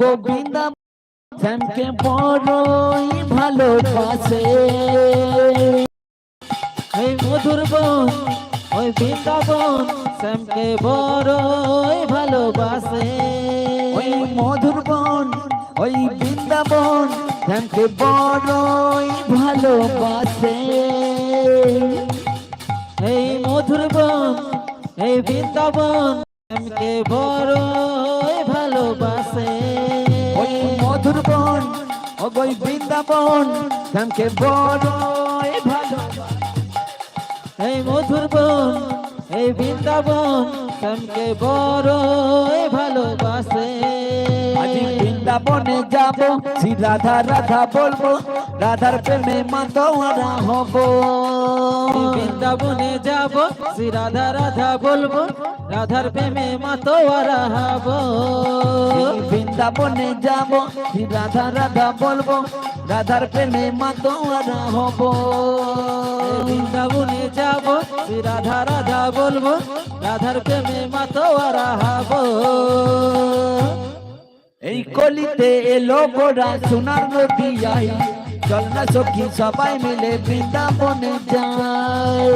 গোবিন্দা শ্যামকে বড়ই ভালোবাসে। ওই মধুর বন, ওই বৃন্দাবন শ্যামকে বড়ই ভালোবাসে। ওই মধুর বন, ওই বৃন্দাবন শ্যামকে বড়ই ভালোবাসে। এই মধুর বন, এই বৃন্দাবন শ্যামকে বড়ই ভালোবাসে। মধুর বন ওই বৃন্দাবন তামকে বড় এই মধুর বন, এই বৃন্দাবন, শ্যামকে বড় ভালোবাসে। বৃন্দাবনে যাব, শ্রী রাধা রাধা বলব রাধার প্রেমে মাতোয়ারা হব। বৃন্দাবনে যাব শ্রী রাধা রাধা বলব রাধার প্রেমে মাতোয়ারা হব। বৃন্দাবনে যাব শ্রী রাধা রাধা বলব রাধার প্রেমে মাতোয়ারা হব। বৃন্দাবনে যাব শ্রী রাধা রাধা বলব রাধার প্রেমে মাতোয়ারা হব। এই কলিতে এলো গোড়া সোনার নদী আই চল না সখী সবাই মিলে বৃন্দাবনে যাই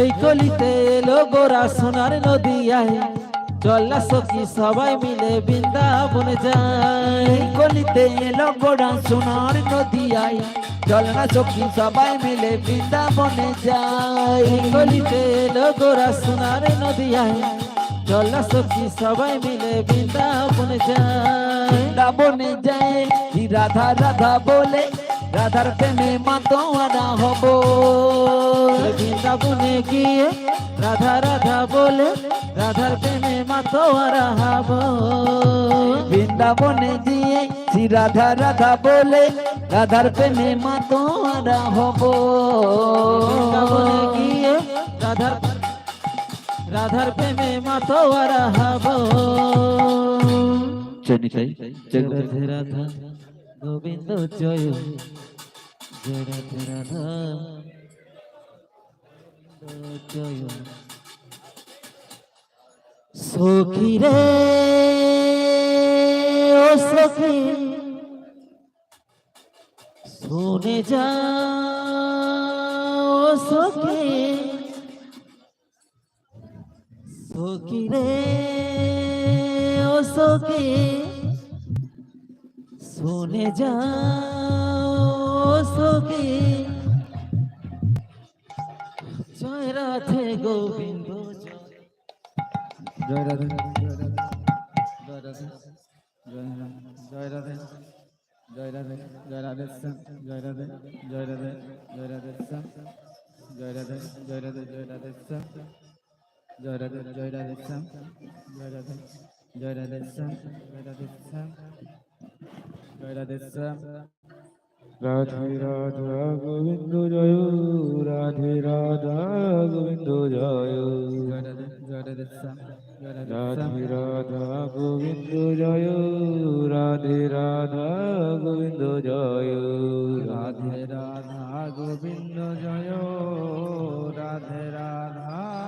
এই কলিতে এলো গোরা সোনার নদী আয় চল্লা সখী সবাই মিলে বৃন্দাবনে যায়। এই কলিতে এলো গোড়া সোনার নদী আই চল না সখী সবাই মিলে বৃন্দাবনে যাই এই গলিতে এলো গোরা সোনার নদী চল্লা সখী সবাই মিলে বৃন্দাবনে যায়। বৃন্দাবনে যায় রাধা রাধা বলে, রাধার প্রেমে মাতোয়ারা হব। বৃন্দাবনে গিয়ে রাধা রাধা বলে, রাধার প্রেমে মাতোয়ারা হব। বৃন্দাবনে দিয়ে শ্রী রাধা রাধা বলে, রাধার প্রেমে মাতোয়ারা হব। বৃন্দাবনে গিয়ে রাধার রাধার প্রেমে মাতোয়ারা হব। চনিতাই রাধে রাধা গোবিন্দ জয়। জয় রাধে রাধা জয়। সখী রে ও সখী শুনে যা ও সখী। সখী রে ও সখী শুনে যাও সখী জয় রাধে গোবিন্দ জয় জয় রাধে জয় রাধে জয় রাধে জয় রাধে জয় রাধে জয় রাধে জয় রাধে জয় রাধে জয় রাধে জয় রাধে জয় রাধে জয় রাধে জয় রাধে জয় রাধে শ্যাম জয় রাধে জয় রাধে শ্যাম রাধে গোবিন্দ জয় রাধে রাধা গোবিন্দ রাধে রাধা গোবিন্দ জয় রাধে রাধা গোবিন্দ জয় রাধে রাধা গোবিন্দ জয় রাধে রাধা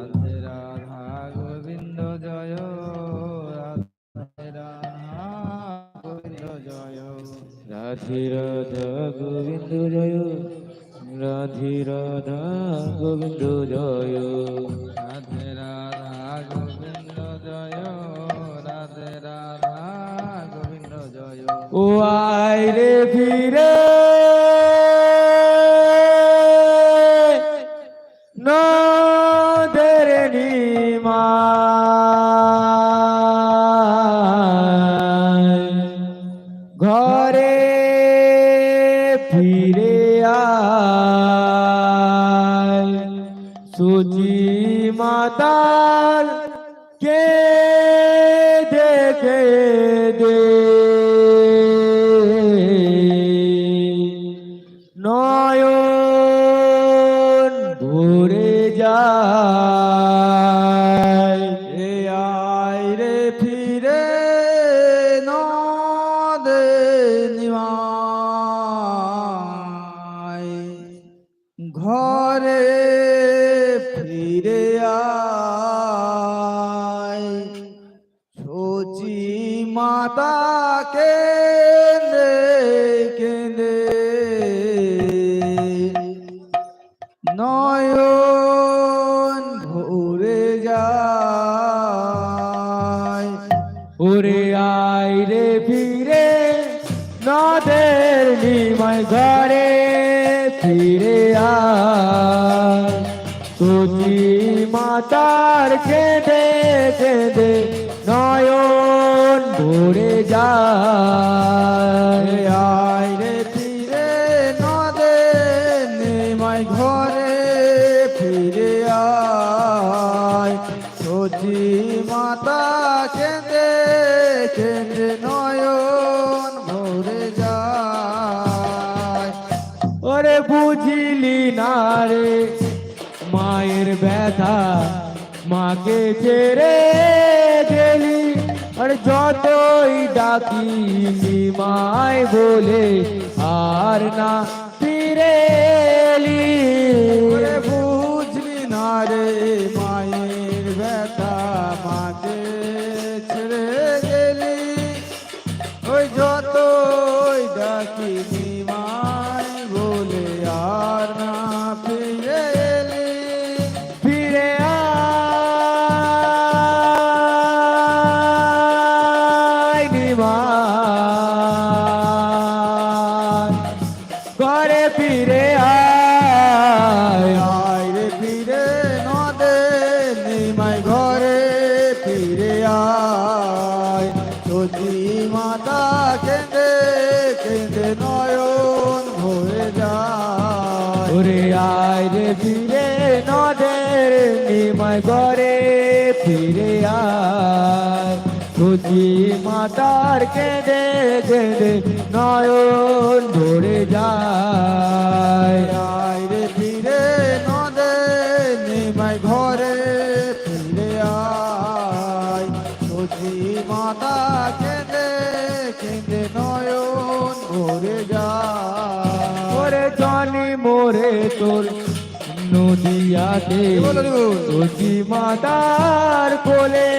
রাধে রাধা গোবিন্দ জয়। রাধে রাধা গোবিন্দ জয়। রাধে রাধা গোবিন্দ জয়। রাধে রাধা গোবিন্দ জয়। ও আয় রে ফিরে। তুচি মাতার কেঁদে কেঁদে নয়ন ভরে যায়। আয় রে মাকে ছেড়ে গেলি। আর যতই ডাকি মায় বলে আর না ফিরে ওরে আয় রে, ফিরে নদের নিমাই ঘরে, ফিরে আয়। খুঁজি মাতার কেঁদে কেঁদে নয়ন ধরে যায়। রে বল। তুজি মাতার কোলে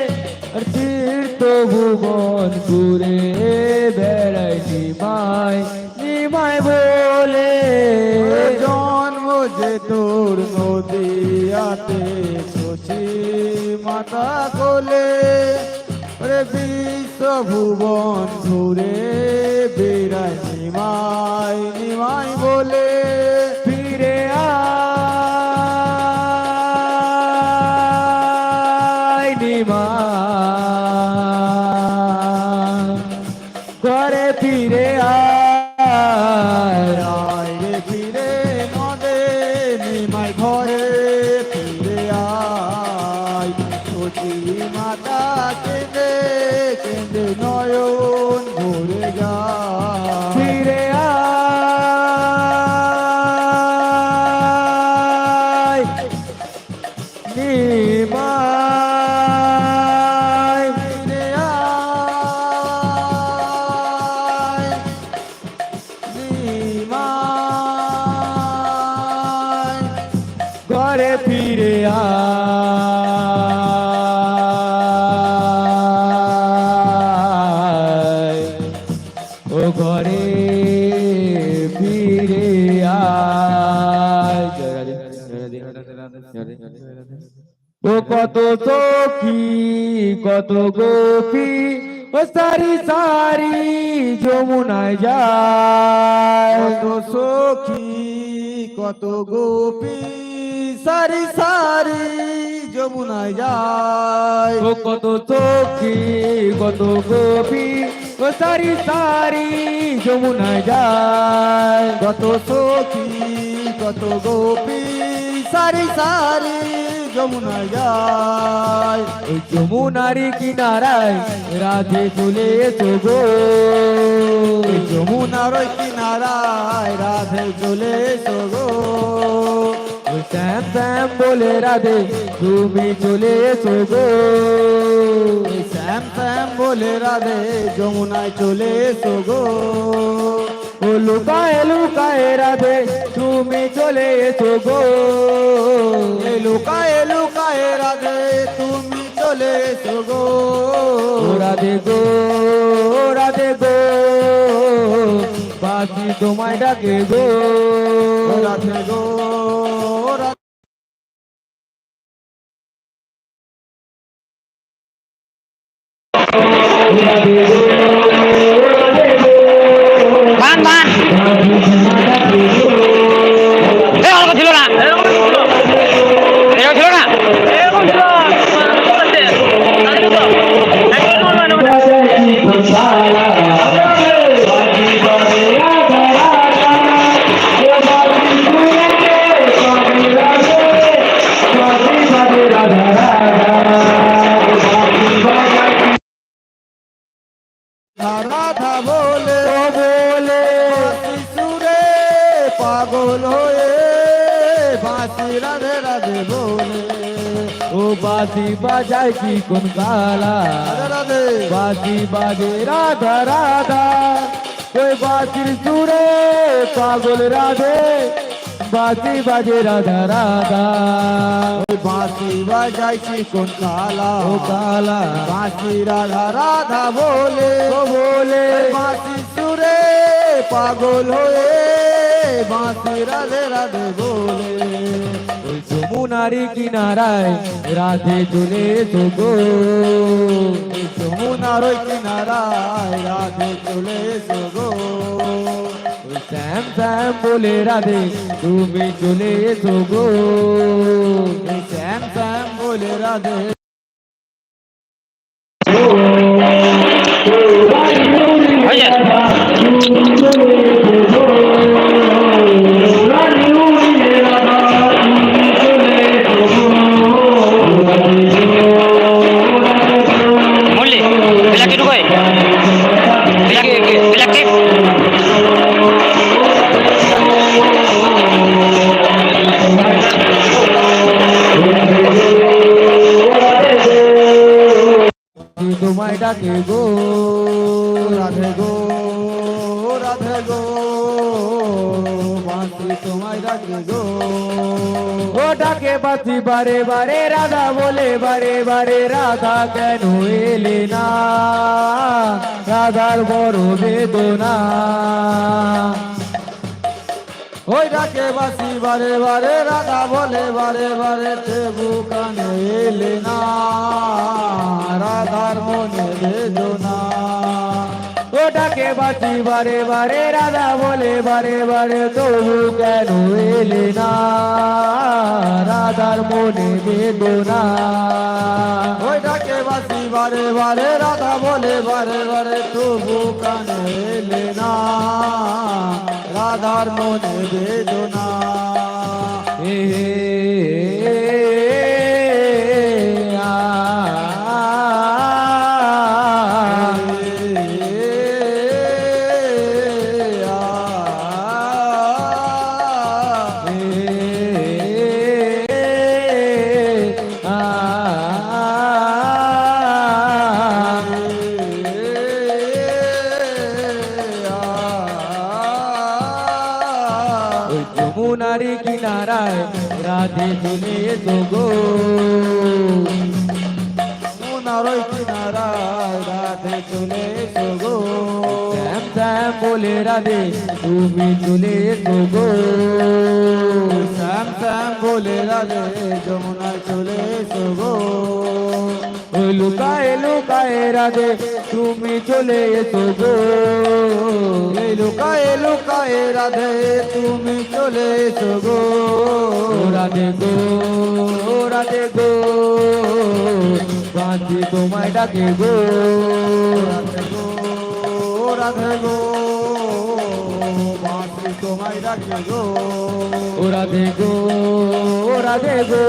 তীর্থ ভুবন ঘুরে বেড়াই নিমাই নিমাই বলে। জন্ম যে তোর নদিয়াতে শশী মাতা কোলে। ওরে বিশ্ব ভুবন ঘুরে বেড়ায় নিমাই নিমাই বলে। কত সখী কত গোপী ও সারি সারি যমুনায় যায়। কত সখী কত গোপী সারি সারি যমুনায় যায়। ও কত সখী কত গোপী ও সারি সারি যমুনায় যায়। কত সখী কত গোপী সারি সারি যমুনায় যায় ওই যমুনারি কিনারায় রাধে চলে এসো গো। যমুনার কিনারায় রাধে চলে এসো গো। শ্যাম শ্যাম বলে রাধে তুমি চলে এসো গো। এই শ্যাম শ্যাম বলে রাধে যমুনায় চলে এসো গো। ও লুকায় লুকায় রাধে তুমি চলে এসো গো। লুকায় লুকায় রাধে তুমি চলে এসো গো। রাধে গো রাধে গো বাকি তোমায় ডাকে গো। রাধে গো রাধে বান বাসি বাজে রাধা রাধা। ওই বাঁশি বাজাইছি কোন কালা ও কালা বাঁশি রাধা রাধা বলে। ও বলে। বাঁশি সুরে পাগল হয়ে বাঁশি রাধে রাধে বলে। ওই যমুনারি কিনারায় রাধে চলে এসো গো যমুনার ওই কিনারায় রাধে চলে এসো গো ওই শ্যাম শ্যাম বলে রাধে তুমি চলে এসো গো। শ্যাম শ্যাম বলে রাধে। বারে বারে রাধা বলে, বারে বারে রাধা কেন এলে না? রাধার বড় বেদনা। ওই ডাকে বাসি বারে বারে রাধা বলে, বারে বারে তেবু কানে এলে না? রাধার মনে বেদনা। ডাকে বাসি বারে বারে, রাধা বলে, বারে বারে, তবু কেন এলে না? রাধার মনে বেদনা। ওই ডাকে বাসি বারে বারে, রাধা বলে, বারে বারে, তবু কানে এলে না? রাধার মনে বেদনা। এ চলে এসো গো সোনারই কিনারায় রাধে চলে এসো গো শ্যাম বলে রাধে তুমি চলে এসো গো। শ্যাম শ্যাম বলে, রাধে যমুনায় চলে এসো গো। লুকায় লুকায়, রাধে। তুমি চলে এসো গো লুকায়ে লুকায়ে রাধে, তুমি চলে এসো গো রাধে গো রাধে গো কাঁদি তোমায় ডাকে গো। রাধে গো রাধে গো তোমায় ডাকে গো। ও রাধে গো ও রাধে গো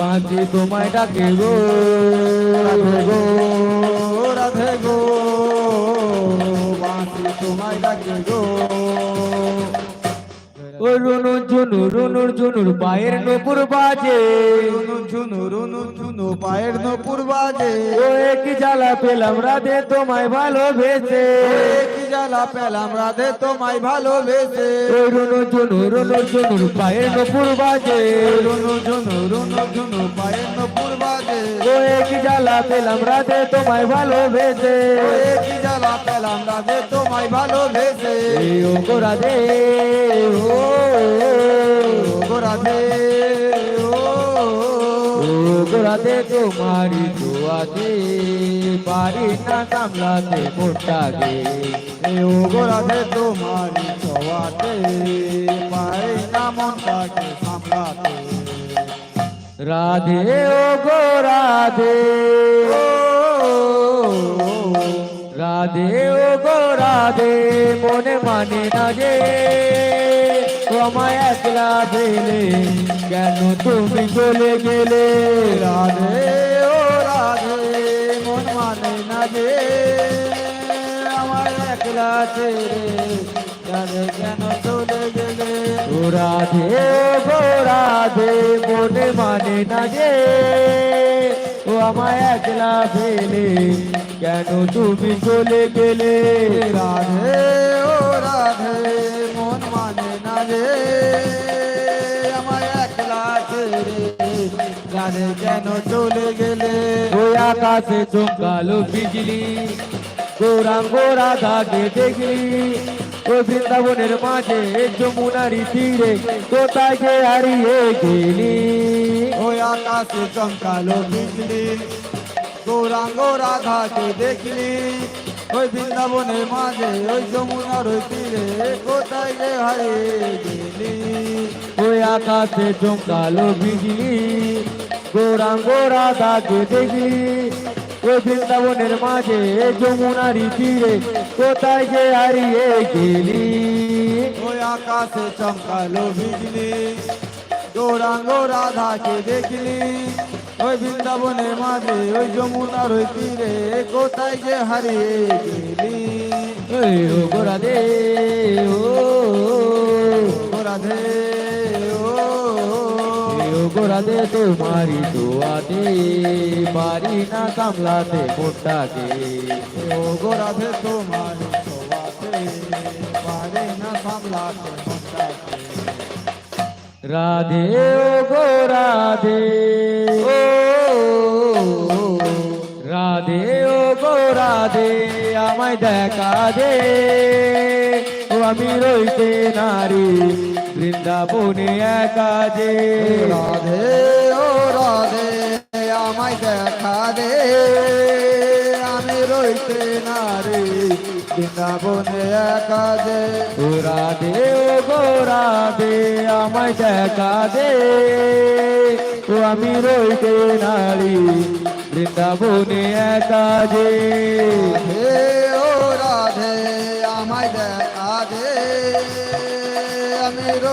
বাঁচি তোমায় ডাকে গো। রাধে গো রাধে গো বাঁশি তোমায় ডাকে গো। ও রুনু ঝুনু রুনুর ঝুনুর পায়ের নপুর বাজে। রুনু ঝুনু রুনু ঝুনু পায়ের নপুর বাজে। ও এক জ্বালা পেলাম রাধে তোমায় ভালোবেসে। কি জ্বালা পেলাম রাধে তোমায় ভালোবেসে। রুনু ঝুনু রুনুর ঝুনুর পায়ের নপুর বাজে। রুনু ঝুনু রুনু ঝুনু পায়ের নপুর বাজে। ও এক জ্বালা পেলাম রাধে তোমায় ভালোবেসে। কি জ্বালা পেলাম রাধে তোমায় ভালোবেসে। ও গো রাধে ও। গো রাধে ও। ও গো রাধে তোমারি দোয়াতে পারি না সামলাতে মোটাকে এ ও গো রাধে তোমারি ছোয়াতে পারে না মনটাকে সামলাতে। রাধে ও গো রাধে। রাধে ও গো রাধে, মনে মানে না যে তোমায় একলা পেলে কেন তুমি চলে গেলে? রাধে রাধে মন মানে না যে আমার একলা ছেড়ে রাধে কেন চলে গেলে? ও রাধে ও গো রাধে মনে মানে না যে ও আমায় একলা ফেলে কেন তুমি চলে গেলে? রাধে ও রাধে মন মানে না যে আমার একলা ছেড়ে রাধে কেন চলে গেলে? ওই আকাশে চমকালো বিজলি গৌরাঙ্গ রাধাকে দেখলি। ওই বৃন্দাবনের মাঝে যমুনারি তীরে কোথায় যে হারিয়ে গেলি? ওই আকাশে চমকালো বিজলি গৌরাঙ্গ রাধাকে দেখলি। ওই বৃন্দাবনের মাঝে, ওই যমুনার ওই তীরে কোথায় যে হারিয়ে গেলি? ওই আকাশে চমকালো বিজলি গৌরাঙ্গ রাধাকে দেখলি ওই বৃন্দাবনের মাঝে যমুনারি তীরে কোথায় যে হারিয়ে গেলি? ওই আকাশে চমকালো বিজলি গৌরাঙ্গ রাধাকে দেখলি? ওই বৃন্দাবনের মাঝে ওই যমুনার ওই তীরে কোথায় যে হারিয়ে গেলি? ও গোরা দে ও ও রাধে ও দে তোমারি দোয়াতে পারি না কামলাতে মোটাকে ও গো রাধে তোমার ছোঁয়াতে পারে না সামলাতে মনটাকে রাধে ও গো রাধে। ও রাধে ও গো রাধে আমায় দেখা দে। ও আমি রইতে নারী বৃন্দাবনে একা যে। রাধে ও রাধে আমায় দেখা দে। আমি রইতে নারী বৃন্দাবনে একা দে ও রাধে ও গো রাধে আমায় দেখা দে। ও আমি রইতে নারী বৃন্দাবনে একা যে। ও রাধে আমায় দেখা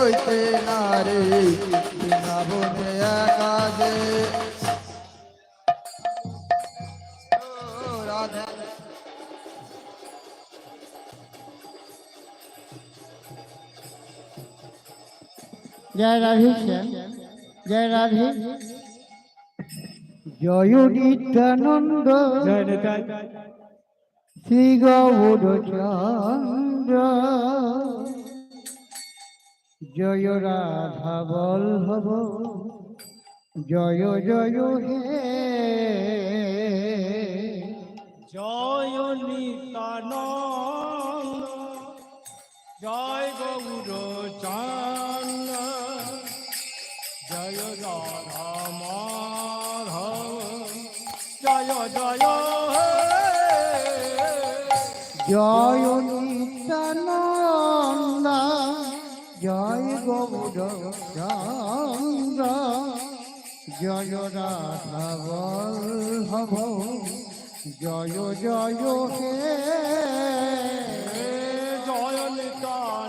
আমি রইতে নারী বৃন্দাবনে একা দে ও রাধে। জয় রাধে জয় রাধে। জয় নিত্যানন্দ। শ্রী গৌরচন্দ্র। জয় রাধা বল্লভ। জয় জয় হে। জয় নিতানন্দ। জয় গৌর চান্দ। জয় রাধা মাধব। জয় জয় হে। জয় চন্দ্র জয় রাধা হব জয় জয় হে জয় নিতানন্দ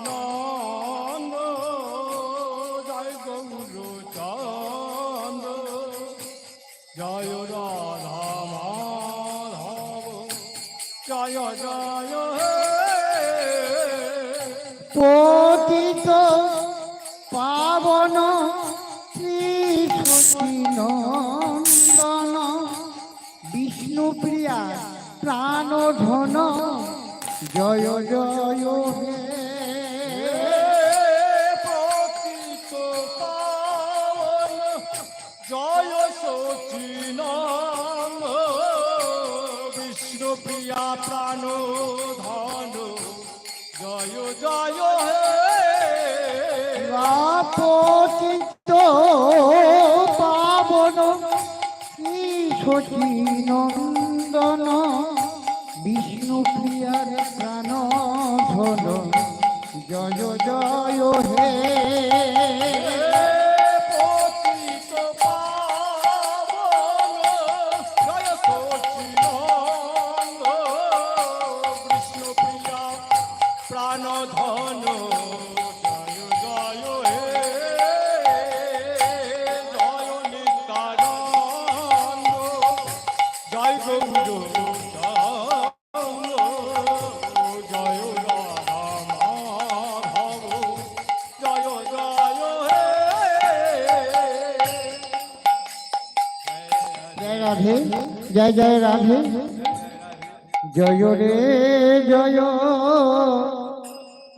ধন জয় জয় হে। প্রকৃত পাবন জয় সচিনাম। বিষ্ণুপ্রিয়া প্রাণ ধন জয় জয় ধন জয় জয় হে জয় নিত্যানন্দ জয় জয় জয় রাধে জয় রে জয়